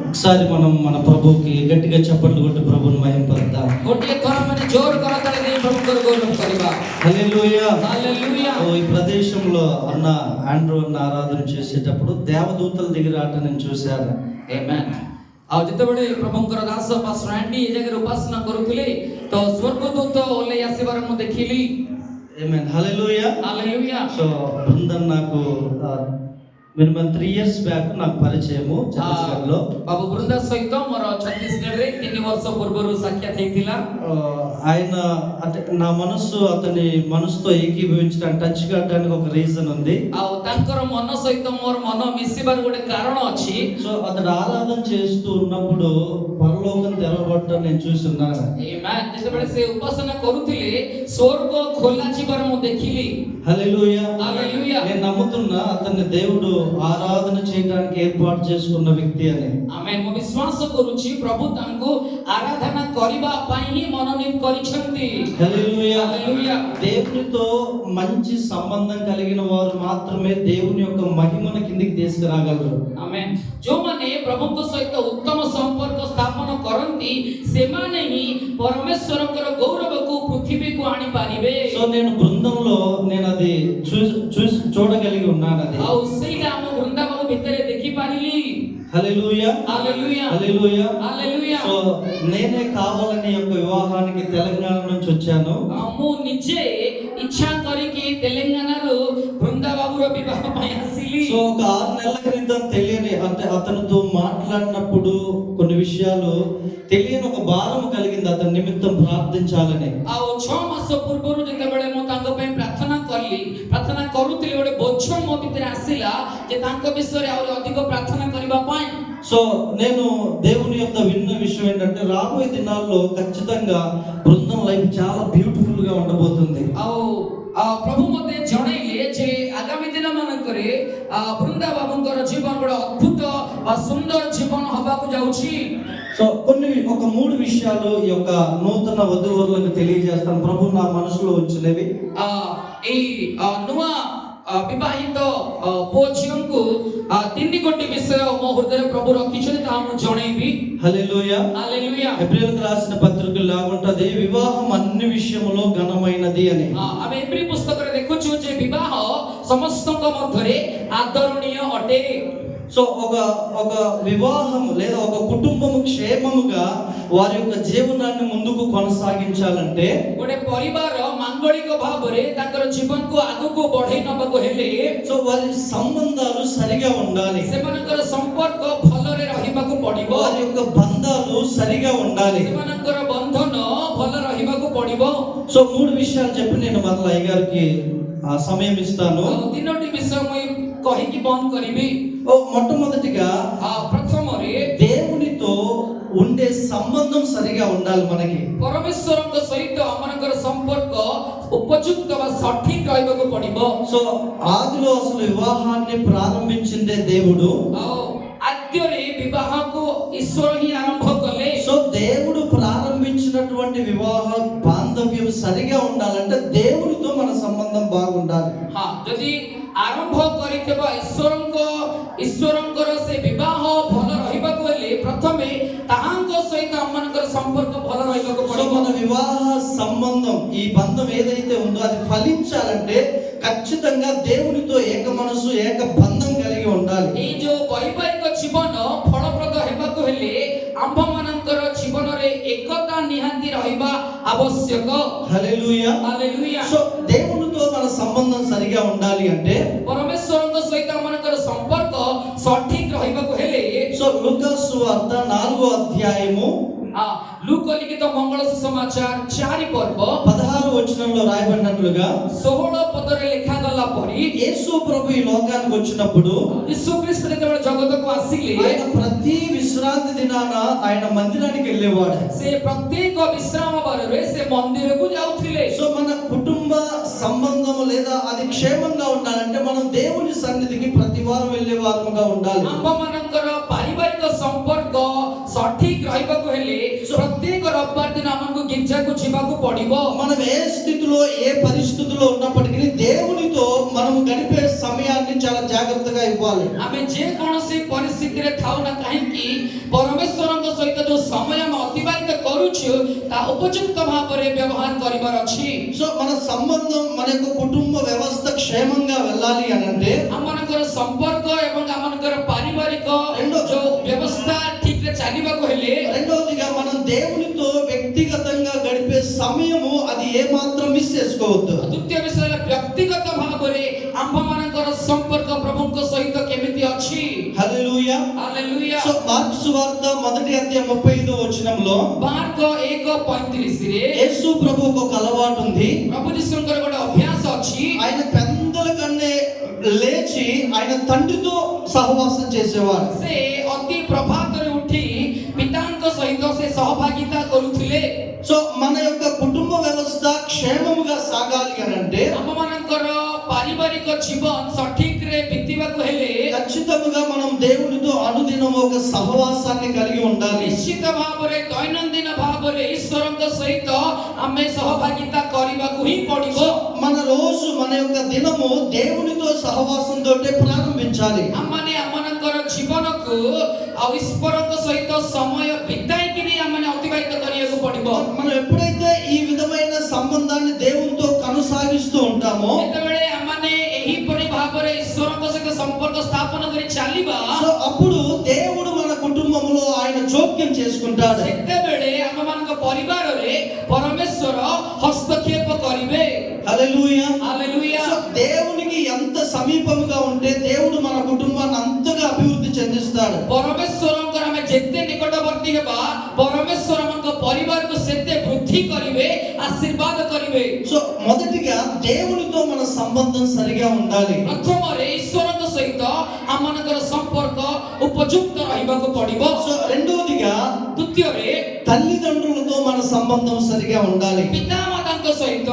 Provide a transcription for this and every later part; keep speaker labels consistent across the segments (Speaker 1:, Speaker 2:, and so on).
Speaker 1: ఒకసారి మనం మన ప్రభుకి గట్టిగా చెప్పట్లు కొట్టి ప్రభుని మహింపడతాం ఈ ప్రదేశంలో అన్న ఆండ్రో అన్న ఆరాధన చేసేటప్పుడు దేవదూతలు దగ్గర ఆట నేను చూశాను.
Speaker 2: ಆ ಜೊತೆಗಡೆ ಪ್ರಮುಖರ ದಾಸ ಪಾಸ್ಟರ್ ಆಂಡಿ ಈ ಜಾಗರ ಉಪಾಸನ ಕೊರುತ್ತಲೇ ತೋ ಸ್ವರ್ಗದೂತ ಒಳ್ಳೆಯ ಸೇವರನ್ನು ದಕ್ಕಿಲಿ amen hallelujah
Speaker 1: hallelujah minimum
Speaker 2: three
Speaker 1: years back నాకు పరిచయము
Speaker 2: బాబు బృంద మరో ఛత్తీస్గఢ్ తిన్ని వర్ష పూర్వరు సఖ్యత
Speaker 1: హేతిలా ఆయన అంటే నా మనస్సు అతని మనసుతో టచ్ ఒక రీజన్ ఉంది.
Speaker 2: మన సహిత మోర మన కూడా కారణం వచ్చి
Speaker 1: సో అతడు ఆరాధన చేస్తూ ఉన్నప్పుడు పరలోకం తెరవబడటం నేను చూస్తున్నాను
Speaker 2: ఏ ఉపాసన కొరుతిలే స్వర్గ ఖోలా దెఖిలి.
Speaker 1: హల్లెలూయా
Speaker 2: హల్లెలూయా
Speaker 1: నేను నమ్ముతున్నా అతన్ని దేవుడు ఆరాధన చేయడానికి ఏర్పాటు చేసుకున్న వ్యక్తి అని
Speaker 2: ଆମେ ମୁଁ ବିଶ୍ୱାସ କରୁଛି ପ୍ରଭୁ ତାଙ୍କୁ ଆରାଧନା କରିବା ପାଇଁ ହିଁ ମନୋନୀତ କରିଛନ୍ତି
Speaker 1: హల్లెలూయా
Speaker 2: Hallelujah.
Speaker 1: దేవునితో మంచి సంబంధం కలిగిన వారు మాత్రమే దేవుని యొక్క మహిమను కిందికి తీసుకురాగలరు
Speaker 2: ଆମେ ଯୋଉମାନେ ପ୍ରଭୁଙ୍କ ସହିତ ଉତ୍ତମ ସମ୍ପର୍କ ସ୍ଥାପନ କରନ୍ତି ସେମାନେ ହିଁ ପରମେଶ୍ୱରଙ୍କର ଗୌରବକୁ ପୃଥିବୀକୁ ଆଣିପାରିବେ
Speaker 1: సో నేను బృందంలో నేను అది చూసి చూసి చూడగలిగి ఉన్నానని ఆ
Speaker 2: ఉస్సీ గ్రామ వృందావనం భిత్తరే దెఖి పారిలి
Speaker 1: హల్లెలూయా.
Speaker 2: హల్లెలూయా.
Speaker 1: హల్లెలూయా.
Speaker 2: హల్లెలూయా.
Speaker 1: సో నేనే కావాలని యొక్క వివాహానికి తెలంగాణ నుంచి వచ్చాను.
Speaker 2: అమ్ము నిజే ఇచ్చా కొరికి తెలంగాణలో బృందావనం వివాహ పయాసిలి.
Speaker 1: సో ఒక ఆరు నెలల క్రితం తెలియని అంటే అతనితో మాట్లాడినప్పుడు కొన్ని విషయాలు తెలియని ఒక భారం కలిగింది అతని నిమిత్తం ప్రార్థించాలని.
Speaker 2: ఆ 6 మాస పూర్వం ଯେ ତାଙ୍କ ବିଷୟରେ ଆହୁରି ଅଧିକ ପ୍ରାର୍ଥନା କରିବା ପାଇଁ
Speaker 1: సో నేను దేవుని యొక్క విన్న విషయం ఏంటంటే రాబోయే దినాల్లో ఖచ్చితంగా బృందం లైఫ్ చాలా బ్యూటిఫుల్ గా ఉండబోతుంది
Speaker 2: ଆଉ ଆଉ ପ୍ରଭୁ ମୋତେ ଜଣେଇଲେ ଯେ ଆଗାମୀ ଦିନ ମାନଙ୍କରେ ବୃନ୍ଦା ବାବୁଙ୍କର ଜୀବନ ଗୋଟେ ଅଦ୍ଭୁତ ବା ସୁନ୍ଦର ଜୀବନ ହବାକୁ ଯାଉଛି
Speaker 1: సో కొన్ని ఒక మూడు విషయాలు ఈ యొక్క నూతన వధువులకు తెలియజేస్తాను ప్రభు నా మనసులో ఉంచినవి
Speaker 2: ଆ, ଏଇ ଆ, ନୂଆ ଆ, ବିବାହିତ ଆ, ପୁଅ ଝିଅଙ୍କୁ ଆ, ତିନି ଗୋଟି ବିଷୟ ମୋ ହୃଦୟରେ ପ୍ରଭୁ ରଖିଛନ୍ତି ତାହା ମୁଁ ଜଣେଇବି
Speaker 1: హల్లెలూయా
Speaker 2: ହାଲେଲୁୟା
Speaker 1: ఎబ్రిల్కి రాసిన పత్రికలు లాగుంటది వివాహం అన్ని విషయములో ఘనమైనది అని
Speaker 2: ଆ, ଆମେ ଏପ୍ରି ପୁସ୍ତକରେ ଦେଖୁଛୁ ଯେ ବିବାହ ସମସ୍ତଙ୍କ ମଧ୍ୟରେ ଆଦରଣୀୟ ଅଟେ
Speaker 1: సో ఒక ఒక వివాహం లేదా ఒక కుటుంబము క్షేమముగా వారి యొక్క జీవనాన్ని ముందుకు కొనసాగించాలంటే
Speaker 2: ଗୋଟେ ପରିବାର ମାଙ୍ଗଳିକ ଭାବରେ ତାଙ୍କର ଜୀବନକୁ ଆଗକୁ ବଢେଇ ନବାକୁ ହେଲେ
Speaker 1: సో వారి సంబంధాలు సరిగా ఉండాలి
Speaker 2: ସେମାନଙ୍କର ସମ୍ପର୍କ ଭଲରେ ରହିବାକୁ ପଡିବ
Speaker 1: వారి యొక్క బంధాలు సరిగా ఉండాలి
Speaker 2: ସେମାନଙ୍କର ବନ୍ଧନ ଭଲ ରହିବାକୁ ପଡିବ
Speaker 1: సో మూడు విషయాలు చెప్పి నేను మరలా అయ్యగారికి ఆ సమయం ఇస్తాను
Speaker 2: ଆଉ ତିନୋଟି ବିଷୟ ମୁଁ କହିକି ବନ୍ଦ କରିବି
Speaker 1: ఓ మొట్టమొదటిగా
Speaker 2: ଆ, ପ୍ରଥମରେ
Speaker 1: దేవునితో ఉండే సంబంధం సరిగా ఉండాలి మనకి
Speaker 2: ପରମେଶ୍ୱରଙ୍କ ସହିତ ଆମମାନଙ୍କର ସମ୍ପର୍କ ଉପଯୁକ୍ତ ବା ସଠିକ ରହିବାକୁ ପଡିବ
Speaker 1: సో ఆదిలో అసలు వివాహాన్ని ప్రారంభించిందే దేవుడు
Speaker 2: ଆଉ
Speaker 1: ఈ బంధం ఏదైతే ఉందో అది ఫలించాలంటే ఖచ్చితంగా దేవునితో ఏక మనసు ఏక బంధం కలిగి ఉండాలి
Speaker 2: ଏଇ ଯୋଉ ବୈବାହିକ ଜୀବନ ଫଳପ୍ରଦ ହେବାକୁ ହେଲେ ଆମ୍ଭମାନଙ୍କର ଜୀବନରେ ଏକତା ନିହାତି ରହିବା ଆବଶ୍ୟକ
Speaker 1: హల్లెలూయా
Speaker 2: ହାଲେଲୁୟା
Speaker 1: సో దేవునితో మన సంబంధం సరిగా ఉండాలి అంటే
Speaker 2: ପରମେଶ୍ୱରଙ୍କ ସହିତ ଆମମାନଙ୍କର ସମ୍ପର୍କ ସଠିକ ରହିବାକୁ ହେଲେ
Speaker 1: సో లూకాసు వార్త నాలుగో అధ్యాయము
Speaker 2: లూకోలిఖిత మంగళ సుసమాచార చారి పర్వ
Speaker 1: పదహారు వచనంలో రాయబడినట్లుగా
Speaker 2: సోహోళ పదర లిఖాదల్ల పరి
Speaker 1: యేసు ప్రభు ఈ లోకానికి వచ్చినప్పుడు
Speaker 2: యేసుక్రీస్తు నిత్యమైన జగత్తుకు అసిలి
Speaker 1: ఆయన ప్రతి విశ్రాంతి దినాన ఆయన మందిరానికి వెళ్ళేవాడు.
Speaker 2: సే ప్రత్యేక విశ్రామ వారరే సే మందిరకు జావుతిలే.
Speaker 1: సో మన కుటుంబ సంబంధము లేదా అది క్షేమంగా ఉండాలంటే మనం దేవుని సన్నిధికి ప్రతి వారం వెళ్ళే వారముగా ఉండాలి.
Speaker 2: అమ్మ మనంకర పారివారిక సంపర్క సఠి ରହିବାକୁ ହେଲେ ପ୍ରତ୍ୟେକ ରବିବାର ଦିନ ଆମକୁ ଗିର୍ଜାକୁ ଯିବାକୁ ପଡିବ
Speaker 1: మనం ఏ స్థితిలో ఏ పరిస్థితిలో ఉన్నప్పటికీ దేవునితో మనం గడిపే సమయాన్ని చాలా జాగ్రత్తగా ఇవ్వాలి
Speaker 2: ଆମେ ଯେକୌଣସି ପରିସ୍ଥିତିରେ ଥାଉ ନା କାହିଁକି ପରମେଶ୍ୱରଙ୍କ ସହିତ ଯୋଉ ସମୟ ଆମେ ଅତିବାହିତ କରୁଛୁ ତା ଉପଯୁକ୍ତ ଭାବରେ ବ୍ୟବହାର କରିବାର ଅଛି
Speaker 1: సో మన సంబంధం మన యొక్క కుటుంబ వ్యవస్థ క్షేమంగా వెళ్ళాలి అని అంటే
Speaker 2: ଆମମାନଙ୍କର ସମ୍ପର୍କ ଏବଂ
Speaker 1: సమయము అది ఏ మాత్రం మిస్ చేసుకోవద్దు
Speaker 2: ଦ୍ୱିତୀୟ ବିଷୟ ହେଲା ବ୍ୟକ୍ତିଗତ ଭାବରେ ଆମ୍ଭମାନଙ୍କର ସମ୍ପର୍କ ପ୍ରଭୁଙ୍କ ସହିତ କେମିତି ଅଛି
Speaker 1: హల్లెలూయా
Speaker 2: ହାଲେଲୁୟା
Speaker 1: సో మార్కు సువార్త మొదటి అధ్యాయం ముప్పై ఐదో వచనంలో
Speaker 2: ମାର୍କ ଏକ ପଇଁତିରିଶରେ
Speaker 1: యేసు ప్రభువుకు ఒక అలవాటు ఉంది
Speaker 2: ପ୍ରଭୁ ଯୀଶୁଙ୍କର ଗୋଟେ ଅଭ୍ୟାସ ଅଛି
Speaker 1: ఆయన పెద్దల కన్నే లేచి ఆయన తండ్రితో సహవాసం చేసేవాడు
Speaker 2: ସେ ଅତି ପ୍ରଭାତରେ ଉଠି ପିତାଙ୍କ ସହିତ ସେ ସହଭାଗିତା କରୁଥିଲେ
Speaker 1: సో మన యొక్క కుటుంబ వ్యవస్థ క్షేమముగా సాగాలి అని అంటే
Speaker 2: ଆମମାନଙ୍କର ପାରିବାରିକ ଜୀବନ ସଠିକରେ ବିତିବାକୁ ହେଲେ
Speaker 1: ఖచ్చితంగా మనం దేవునితో అనుదినం ఒక సహవాసాన్ని కలిగి ఉండాలి
Speaker 2: ନିଶ୍ଚିତ ଭାବରେ ଦୈନନ୍ଦିନ ଭାବରେ ଈଶ୍ୱରଙ୍କ ସହିତ ଆମେ ସହଭାଗିତା କରିବାକୁ ହିଁ ପଡିବ
Speaker 1: మన రోజు మన యొక్క దినము దేవునితో సహవాసంతో ప్రారంభించాలి
Speaker 2: ଆମମାନେ ଆମମାନଙ୍କର ଜୀବନକୁ ଆଉ ଈଶ୍ୱରଙ୍କ ସହିତ ସମୟ ବିତାଇକିରି ଆମମାନେ ଅତିବାହିତ କରିବାକୁ ପଡିବ
Speaker 1: మనం ఎప్పుడైతే ఈ విధమైన సంబంధాన్ని
Speaker 2: స్థాపన గురించి అల్లివా
Speaker 1: సో అప్పుడు దేవుడు మన కుటుంబంలో ఆయన జోక్యం చేసుకుంటాడు.
Speaker 2: సెట్టబెడే అమ్మమానక పరివారరే పరమేశ్వర హస్తక్షేప కరివే
Speaker 1: హల్లెలూయా.
Speaker 2: హల్లెలూయా.
Speaker 1: సో దేవునికి ఎంత సమీపముగా ఉంటే దేవుడు మన కుటుంబాన్ని అంతగా అభివృద్ధి చెందిస్తాడు.
Speaker 2: పరమేశ్వరం ఆమె చెప్తే నికటవర్తి హెబా పరమేశ్వరమంక పరివారకు సెత్తే వృద్ధి కరివే ఆశీర్వాద కరివే
Speaker 1: సో మొదటిగా దేవునితో మన సంబంధం సరిగా ఉండాలి.
Speaker 2: ప్రథమరే ఈశ్వర ସହିତ ଆମମାନଙ୍କର ସମ୍ପର୍କ ଉପଯୁକ୍ତ ରହିବାକୁ ପଡିବ
Speaker 1: సో రెండవదిగా
Speaker 2: ଦ୍ୱିତୀୟରେ
Speaker 1: తల్లిదండ్రులతో మన సంబంధం సరిగా ఉండాలి
Speaker 2: ପିତାମାତାଙ୍କ ସହିତ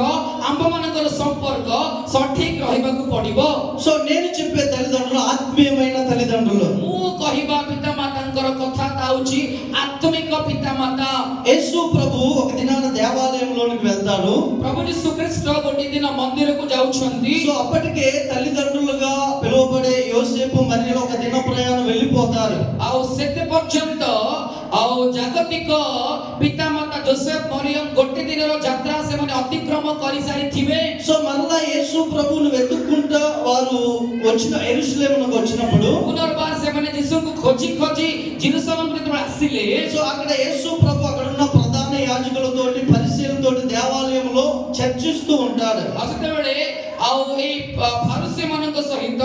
Speaker 2: ଆମ୍ଭମାନଙ୍କର ସମ୍ପର୍କ ସଠିକ ରହିବାକୁ ପଡିବ
Speaker 1: సో నేను చెప్పే తల్లిదండ్రులు ఆత్మీయమైన తల్లిదండ్రులు
Speaker 2: ମୁଁ କହିବା ପିତାମାତାଙ୍କର କଥା ହେଉଛି ଆତ୍ମିକ ପିତାମାତା
Speaker 1: యేసు ప్రభు ఒక దినాన దేవాలయంలోనికి వెళ్తాడు
Speaker 2: ପ୍ରଭୁ ଯୀଶୁ ଖ୍ରୀଷ୍ଟ ଗୋଟିଏ ଦିନ ମନ୍ଦିରକୁ ଯାଉଛନ୍ତି
Speaker 1: సో అప్పటికే తల్లిదండ్రులుగా దిన ప్రయాణం వెళ్ళిపోతారు
Speaker 2: ଆଉ ସେତେ ପର୍ଯ୍ୟନ୍ତ ଆଉ ଜାଗତିକ ପିତାମାତା ଜୋସେଫ ମରିୟମ ଗୋଟେ ଦିନର ଯାତ୍ରା ସେମାନେ ଅତିକ୍ରମ କରିସାରିଥିବେ
Speaker 1: సో మరలా యేసు ప్రభువును వెతుక్కుంటా వారు వచ్చిన ఎరుసలేమునకు వచ్చినప్పుడు
Speaker 2: ପୁନର୍ବାର ସେମାନେ ଯୀଶୁଙ୍କୁ ଖୋଜି ଖୋଜି ଜିରୁସଲମକୁ ଯେତେବେଳେ ଆସିଲେ
Speaker 1: సో అక్కడ యేసు ప్రభు అక్కడ ఉన్న ప్రధాన యాజకులతోటి పరిశీలతోటి దేవాలయంలో చర్చిస్తూ ఉంటాడు
Speaker 2: ଆଉ ସେତେବେଳେ ଆଉ ଏଇ ଫାରୁସି ମାନଙ୍କ ସହିତ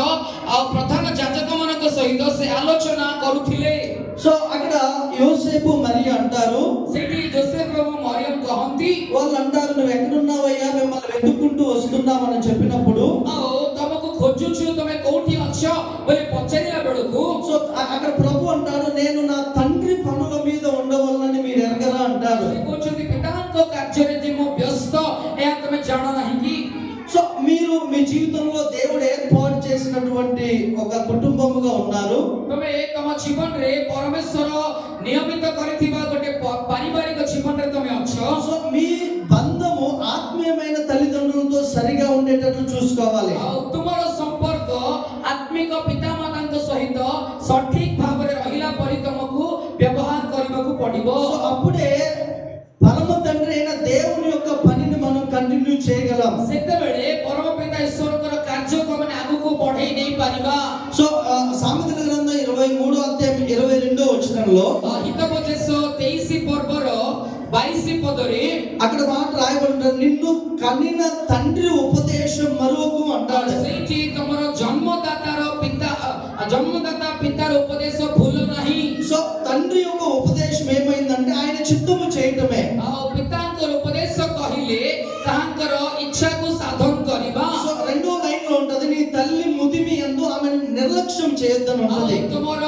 Speaker 2: ଆଉ ପ୍ରଧାନ ଯାଜକ ମାନଙ୍କ ସହିତ ସେ ଆଲୋଚନା କରୁଥିଲେ
Speaker 1: సో అక్కడ యోసేపు మరి అంటారు
Speaker 2: ସେଠି ଜୋସେଫ ଏବଂ ମରିୟମ କହନ୍ତି
Speaker 1: వాళ్ళు అంటారు నువ్వు ఎక్కడున్నావయ్యా మిమ్మల్ని వెతుక్కుంటూ వస్తున్నామని చెప్పినప్పుడు
Speaker 2: ଆଉ ତମକୁ ଖୋଜୁଛୁ ତମେ କୋଉଠି ଅଛ ବୋଲି ପଚାରିଲା ବେଳକୁ
Speaker 1: సో అ- అక్కడ ప్రభు అంటాడు నేను నా తండ్రి మీ జీవితంలో దేవుడు ఏర్పాటు చేసినటువంటి ఒక కుటుంబముగా ఉన్నారు
Speaker 2: ତମେ ତମ ଜୀବନରେ ପରମେଶ୍ୱର ନିୟମିତ କରିଥିବା ଗୋଟେ ପ- ପାରିବାରିକ ଜୀବନରେ ତମେ ଅଛ
Speaker 1: సో మీ ఇరవై మూడు అధ్యాయం ఇరవై రెండో
Speaker 2: వచ్చిన హితోపదేశో తేయిసి పొర్బరో పొదరి.
Speaker 1: అక్కడ మాట రాయబడి నిన్ను కనిన తండ్రి ఉపదేశం మరొక అంటాడు.
Speaker 2: సేచి తమర జన్మదాతారో పిత జన్మదాత పితారో ఉపదేశం భూలు నహి.
Speaker 1: సో తండ్రి యొక్క ఉపదేశం ଯେ
Speaker 2: ତୁମର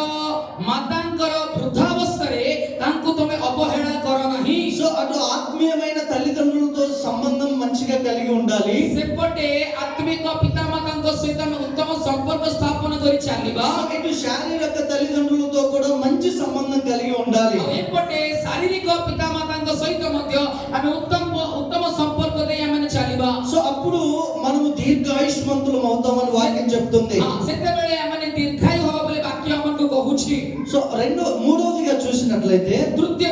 Speaker 2: ମାତାଙ୍କର వృద్ధావస్థରେ ତାଙ୍କୁ ତୁମେ ଅବହେଳା କର ନାହିଁ
Speaker 1: సో అటు ఆత్మీయమైన తల్లిదండ్రులతో సంబంధం మంచిగా కలిగి ఉండాలి
Speaker 2: ସେପଟେ ଆତ୍ମିକ ପିତାମାତାଙ୍କ ସହିତ ଆମେ ଉତ୍ତମ ସମ୍ପର୍କ ସ୍ଥାପନ କରି ଚାଲିବା
Speaker 1: ఇటు ଶାରୀରିକ తల్లిదండ్రులతో కూడా మంచి సంబంధం కలిగి ఉండాలి
Speaker 2: ଆଉ ଏପଟେ ଶାରୀରିକ ପିତାମାତାଙ୍କ ସହିତ ମଧ୍ୟ ଆମେ ଉତ୍ତମ ଉତ୍ତମ ସମ୍ପର୍କ
Speaker 1: ଦେଇ ଆମେ ଚାଲିବା ସୋ అప్పుడు మనము
Speaker 2: దీర్ఘాయుష్మంతులం అవుతామని వాక్యం చెప్తుంది ఆ, ସେତେବେଳେ ଆମେ దృష్టి
Speaker 1: సో
Speaker 2: రెండో మూడోదిగా
Speaker 1: చూసినట్లయితే
Speaker 2: తృతీయ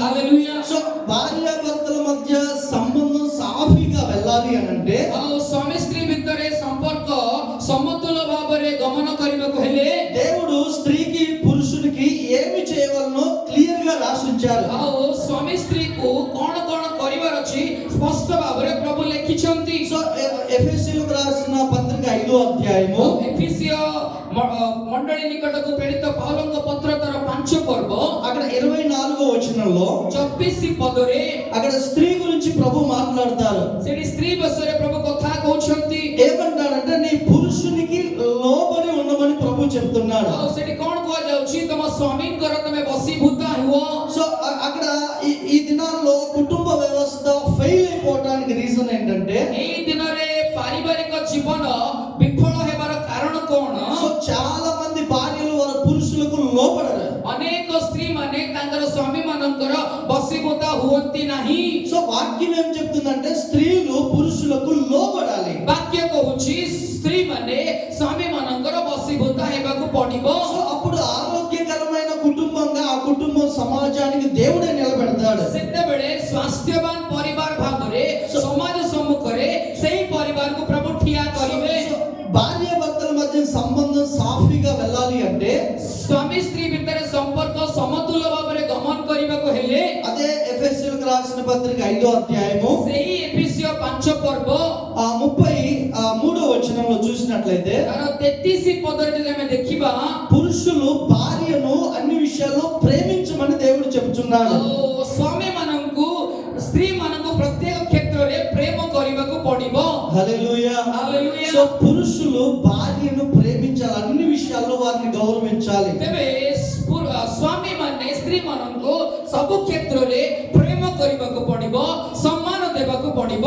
Speaker 1: సో భార్య భర్తల మధ్య సంబంధం సాఫీగా వెళ్ళాలి అని అంటే
Speaker 2: స్వామి స్త్రీ విత్తరే సంపర్క సమతుల భాబరే గమన కరిమకు హెలే.
Speaker 1: దేవుడు స్త్రీకి పురుషుడికి ఏమి చేయవలనో క్లియర్గా రాసించారు.
Speaker 2: ఆవు స్వామి స్త్రీకు కోణ కోణ కరివర వచ్చి స్పష్ట భాబరే ప్రభు లెక్కించండి
Speaker 1: సో ఎఫ్ఎస్సీలకు రాసిన పత్రిక ఐదో అధ్యాయము.
Speaker 2: మండలి నికటకు పెడిత ಪೆಡಿತ ಪೌಲಂಗ ಪತ್ರತರ పంచబర్గ
Speaker 1: అక్కడ ఇరవై నాలుగో వచనంలో
Speaker 2: చప్పిసి పదరే.
Speaker 1: అక్కడ స్త్రీ గురించి ప్రభు మాట్లాడతారు.
Speaker 2: సరే స్త్రీ బసరే ప్రభు కొత్త కోచంతి
Speaker 1: ఏమంటారంటే నీ పురుషునికి లోబడి ఉండమని ప్రభు చెప్తున్నాడు.
Speaker 2: సరే కోణ కోచి తమ స్వామి కొరతమే వసీభూత హువో.
Speaker 1: సో అక్కడ ఈ దినాల్లో కుటుంబ వ్యవస్థ ఫెయిల్ అయిపోవడానికి రీజన్ ఏంటంటే
Speaker 2: ఈ దినరే పారివారిక జీవన ବଶୀଭୂତ ହୁଅନ୍ତି ନାହିଁ
Speaker 1: సో వాక్యం ఏం చెప్తుందంటే స్త్రీలు పురుషులకు లోబడాలి
Speaker 2: ବାକ୍ୟ କହୁଛି ସ୍ତ୍ରୀ ମାନେ ସ୍ୱାମୀ ମାନଙ୍କର ବଶୀଭୂତ ହେବାକୁ ପଡିବ
Speaker 1: సో అప్పుడు ఆరోగ్యకరమైన కుటుంబంగా ఆ కుటుంబం సమాజానికి దేవుడే నిలబెడతాడు
Speaker 2: ସେତେବେଳେ ସ୍ୱାସ୍ଥ୍ୟବାନ ପରିବାର ଭାବରେ ସମାଜ ସମ୍ମୁଖରେ ସେହି ପରିବାରକୁ ପ୍ରଭୁ ଠିଆ କରିବେ
Speaker 1: సో భార్య భర్తల మధ్య సంబంధం సాఫీగా వెళ్ళాలి అంటే
Speaker 2: ସ୍ୱାମୀ ସ୍ତ୍ରୀ ଭିତରେ ସମ୍ପର୍କ ସମତୁଲ ଭାବରେ ଗମନ କରିବାକୁ ହେଲେ
Speaker 1: అదే ఎఫ్ఎస్సీలకు రాసిన పత్రిక ఐదో అధ్యాయము
Speaker 2: ସେହି ଏଫିସିୟ ପାଞ୍ଚ ପର୍ବ
Speaker 1: ఆ ముప్పై ఆ మూడో వచనంలో చూసినట్లయితే
Speaker 2: ତାର ତେତିଶ ପଦରେ ଯଦି ଆମେ ଦେଖିବା
Speaker 1: పురుషులు భార్యను అన్ని విషయాల్లో ప్రేమించమని దేవుడు చెబుతున్నాడు
Speaker 2: ଆଉ ସ୍ୱାମୀ ମାନଙ୍କୁ ସ୍ତ୍ରୀ ମାନଙ୍କୁ ପ୍ରତ୍ୟେକ କ୍ଷେତ୍ରରେ ପ୍ରେମ କରିବାକୁ ପଡିବ
Speaker 1: హల్లెలూయా
Speaker 2: Hallelujah.
Speaker 1: సో పురుషులు భార్యను
Speaker 2: ସବୁ କ୍ଷେତ୍ରରେ ପ୍ରେମ କରିବାକୁ ପଡିବ ସମ୍ମାନ ଦେବାକୁ ପଡିବ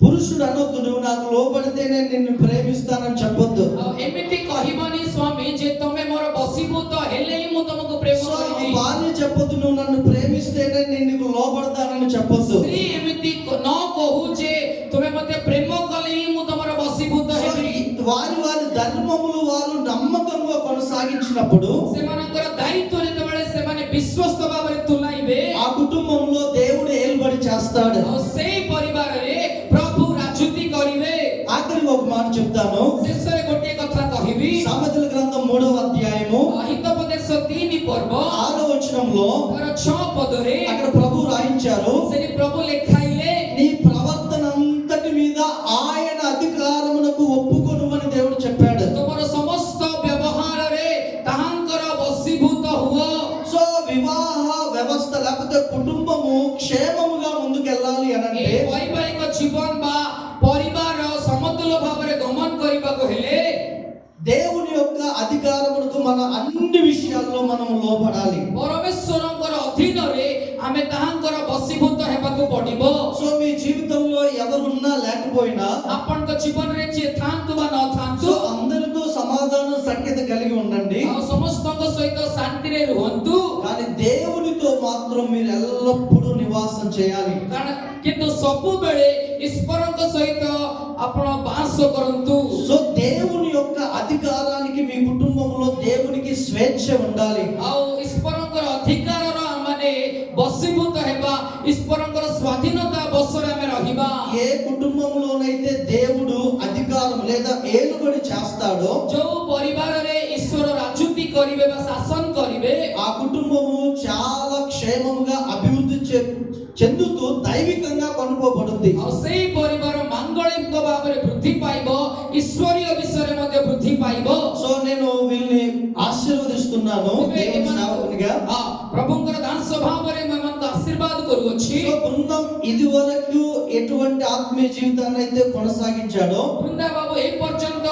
Speaker 1: పురుషుడు అనొద్దు నువ్వు నాకు లోపడితే నేను నిన్ను ప్రేమిస్తానని చెప్పొద్దు
Speaker 2: ଆଉ ଏମିତି କହିବନି ସ୍ୱାମୀ ଯେ ତମେ ମୋର ବଶୀଭୂତ ହେଲେ ହିଁ ମୁଁ ତମକୁ ପ୍ରେମ
Speaker 1: సో
Speaker 2: କରିବି
Speaker 1: భార్య చెప్పొద్దు నువ్వు నన్ను ప్రేమిస్తేనే నేను నీకు లోపడతానని చెప్పొద్దు
Speaker 2: ସ୍ତ୍ରୀ ଏମିତି ନ କହୁ ଯେ ତୁମେ ମତେ ପ୍ରେମ କଲେ ହିଁ ମୁଁ ତମର ବଶୀଭୂତ
Speaker 1: సో
Speaker 2: ହେବି
Speaker 1: ఈ వారి వారి ధర్మములు వారు నమ్మకంగా కొనసాగించినప్పుడు
Speaker 2: ସେମାନଙ୍କର ଦାୟିତ୍ୱ
Speaker 1: ఏలుబడి చేస్తాడు
Speaker 2: ଆଉ ସେଇ ପରିବାରରେ ପ୍ରଭୁ ରାଜୁତି କରିବେ
Speaker 1: ఆఖరికి ఒక మాట చెప్తాను
Speaker 2: ଶେଷରେ ଗୋଟିଏ କଥା କହିବି
Speaker 1: సామెతల గ్రంథం మూడవ అధ్యాయము
Speaker 2: ହିତୋପଦେଶ ତିନି ପର୍ବ
Speaker 1: ఆరో వచనంలో
Speaker 2: ତାର ଛଅ ପଦରେ
Speaker 1: అక్కడ ప్రభు రాయించారు
Speaker 2: ସେଠି ପ୍ରଭୁ ଲେଖାଇଲେ
Speaker 1: యొక్క కుటుంబము క్షేమముగా ముందుకెళ్ళాలి అని అంటే
Speaker 2: পারিবারিক জীবন বা পরিবার সমতুল ভাবে গমন করিবাকু হেলে
Speaker 1: దేవుని యొక్క అధికారమునకు మన అన్ని విషయాల్లో మనం లోపడాలి
Speaker 2: পরমেশ্বরঙ্কর অধীনরে আমি তাহাঙ্কর বসীভূত হেবাকু পড়িব
Speaker 1: సో మీ జీవితంలో ఎవరున్నా లేకపోయినా আপনার জীবন కలిగి ఉండండి
Speaker 2: ଆଉ ସମସ୍ତଙ୍କ ସହିତ ଶାନ୍ତିରେ ରୁହନ୍ତୁ
Speaker 1: కానీ దేవునితో మాత్రం మీరు ఎల్లప్పుడూ నివాసం చేయాలి
Speaker 2: କାରଣ କିନ୍ତୁ ସବୁବେଳେ ଈଶ୍ୱରଙ୍କ ସହିତ ଆପଣ ବାସ କରନ୍ତୁ
Speaker 1: సో దేవుని యొక్క అధికారానికి మీ కుటుంబంలో దేవునికి స్వేచ్ఛ ఉండాలి
Speaker 2: ଆଉ ଈଶ୍ୱରଙ୍କର ଅଧିକାରର ମାନେ ବଶୀଭୂତ ହେବା ଈଶ୍ୱରଙ୍କର ସ୍ୱାଧୀନତା ବଶରେ ଆମେ ରହିବା
Speaker 1: ఏ కుటుంబంలోనైతే దేవుడు అధికారం లేదా ఏలుబడి చేస్తాడో
Speaker 2: ଯୋଉ ପରିବାରରେ ଈଶ୍ୱର ରାଜୁତି କରିବେ ବା ଶାସନ କରିବେ
Speaker 1: ఆ కుటుంబము చాలా క్షేమముగా అభివృద్ధి చె- చెందుతూ దైవికంగా కొనుకోబడుద్ది
Speaker 2: ଆଉ ସେଇ ପରିବାର ମାଙ୍ଗଳିକ ଭାବରେ ବୃଦ୍ଧି ପାଇବ ଈଶ୍ୱରୀୟ ବିଷୟରେ ମଧ୍ୟ ବୃଦ୍ଧି ପାଇବ
Speaker 1: సో నేను వీళ్ళని ఆశీర్వదిస్తున్నాను
Speaker 2: ଏବେ
Speaker 1: దేవుని
Speaker 2: ଏମାନଙ୍କୁ-
Speaker 1: సేవకునిగా
Speaker 2: ହଁ, ପ୍ରଭୁଙ୍କର ଦାସ ଭାବରେ ମୁଁ ଏମାନଙ୍କୁ ଆଶୀର୍ବାଦ କରୁଅଛି
Speaker 1: సో బృందం ఇది వరకు ఎటువంటి ఆత్మీయ జీవితాన్ని అయితే కొనసాగించాడో
Speaker 2: బృందాబాబు ఏ పర్యంత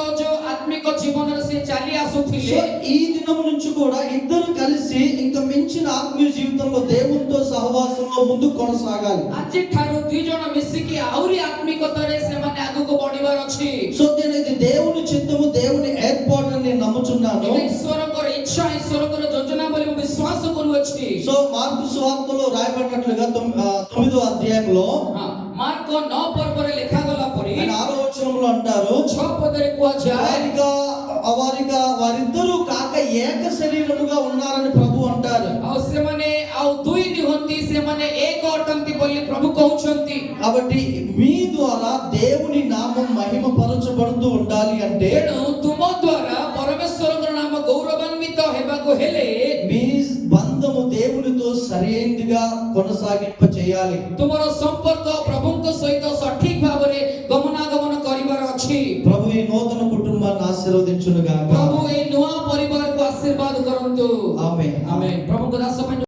Speaker 2: ఆత్మిక జీవనర సే చాలి ఆసుతిలే
Speaker 1: సో ఈ దినం నుంచి కూడా ఇద్దరు కలిసి ఇంకా మించిన ఆత్మీయ జీవితంలో దేవునితో సహవాసంలో ముందు కొనసాగాలి
Speaker 2: అజి ఠారు ద్విజన మిస్సికి ఔరి ఆత్మికతరే సేమని అగుకు బడివర్ వచ్చి
Speaker 1: సో దీనికి దేవుని చిత్తము దేవుని ఏర్పాటు నేను నమ్ముచున్నాను
Speaker 2: ఈశ్వరుకొర ఇచ్చ ఈశ్వరుకొర యోజన బలి విశ్వాస కొనువచ్చి
Speaker 1: సో మార్కు సువార్తలో రాయబడినట్లుగా తొమ్మిదో అధ్యాయంలో
Speaker 2: మార్కో నో పర్పర్
Speaker 1: లిఖాగల పరి. నాలుగో అంటారు.
Speaker 2: చోపదరికు
Speaker 1: వారిగా వారిగా వారిద్దరూ కాక ఏక శరీరముగా ఉన్నారని ప్రభు అంటారు.
Speaker 2: అవసరమనే ఆ దుయిటి హొంతి సేమనే ఏక అటంతి బొల్లి ప్రభు కౌచంతి.
Speaker 1: కాబట్టి మీ ద్వారా దేవుని నామం మహిమ పరచబడుతూ ఉండాలి అంటే
Speaker 2: తుమ ద్వారా పరమేశ్వరుని నామ గౌరవన్విత హెబకు హెలే.
Speaker 1: మీ బంధము దేవునితో సరైనదిగా కొనసాగింప చేయాలి
Speaker 2: తుమర సంపర్క
Speaker 1: ప్రభు